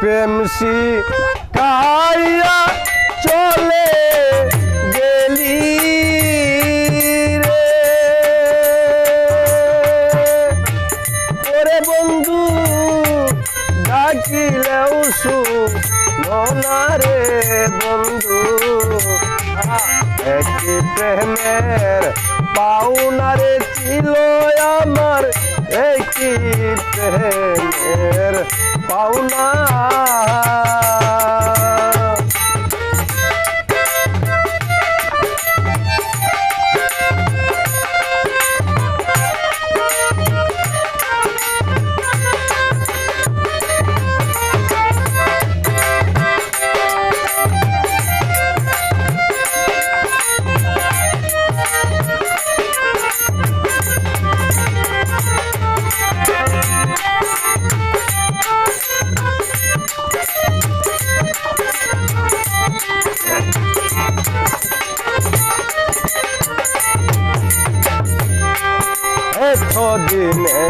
প্রেমসি Kayah চলে গেলি রে। বন্ধু, ডাকিলেও শুনারে বন্ধু। একটি প্রেমের পাউনারে ছিল আমার একটি প্রেমের পাওনা এতদিনে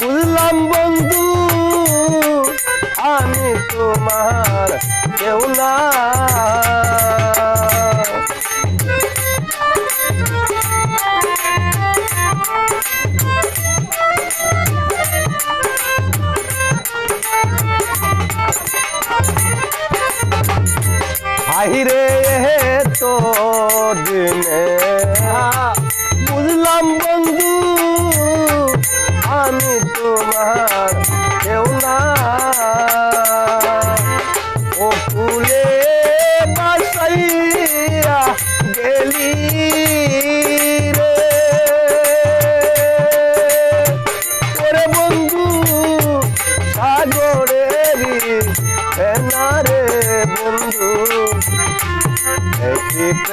বুঝলাম বন্ধু আমি তোমার কেউ না। আহিরে তো দিনে।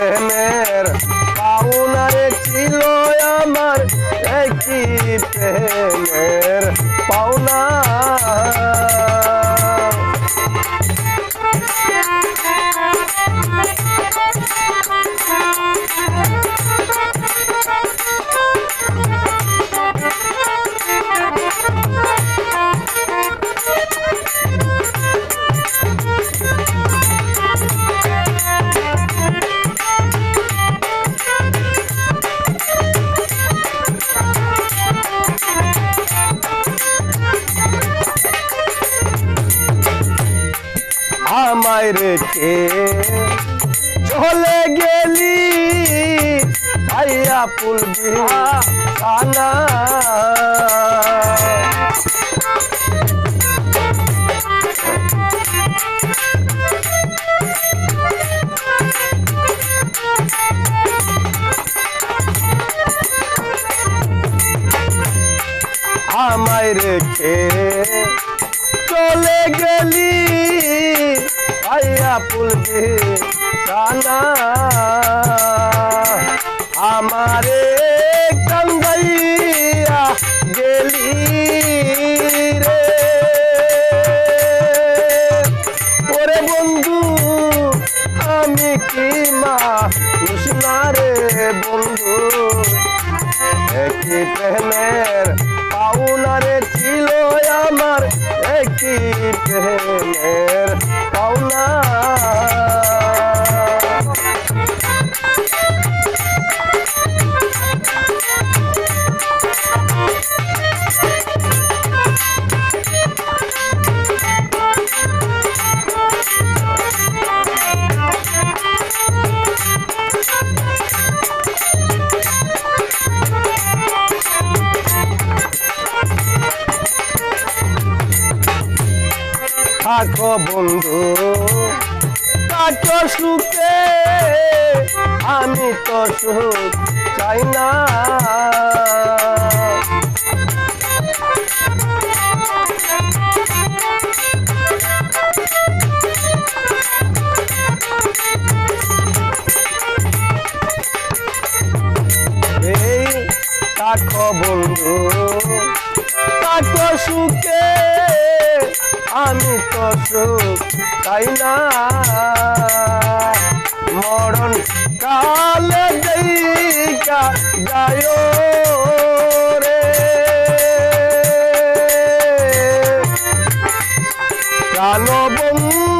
প্রেমের পাওনায় ছিল আমার একটি প্রেমের পাওনা। আমায় রেখে চলে গেলি আইয়া পুলবি আনা আমায় রেখে চলে গেলি পুলবি সানা আমারে কান্দাইয়া গেলি রে। ওরে বন্ধু, আমি কি মা না রে বন্ধু? একটি প্রেমের পাওনারে ছিল আমার একটি প্রেমের থাকো বন্ধু। থাকো সুখে আমি তো সুখ চাই না। থাকো বন্ধু। থাকো সুখে আমি তো সুখ তাই না। মরণ কালে দেখা যায় রে। জানো বন্ধু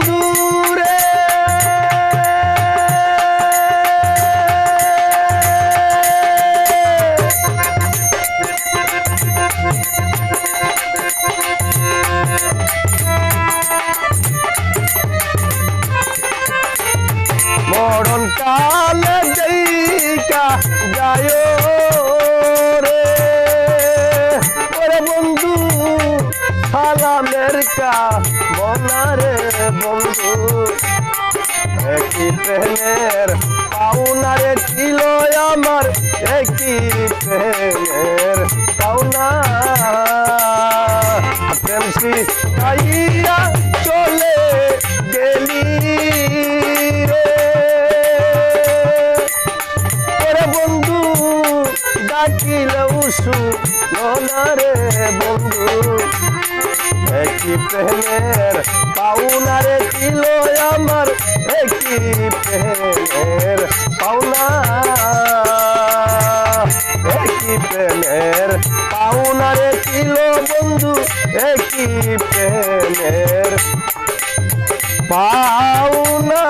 কা বনারে বন্ধু। একই প্রেমের পাওনারে ছিল আমার, একই প্রেমের পাওনা। প্রেম শিখাইয়া চলে গেলি রে। বন্ধু ডাকিলে উসু রে বন্ধু। একই প্রেমের পাওনারে ছিল আমার একই প্রেমের পাওনা। একই প্রেমের পাওনারে ছিল বন্ধু একই প্রেমের পাওনা।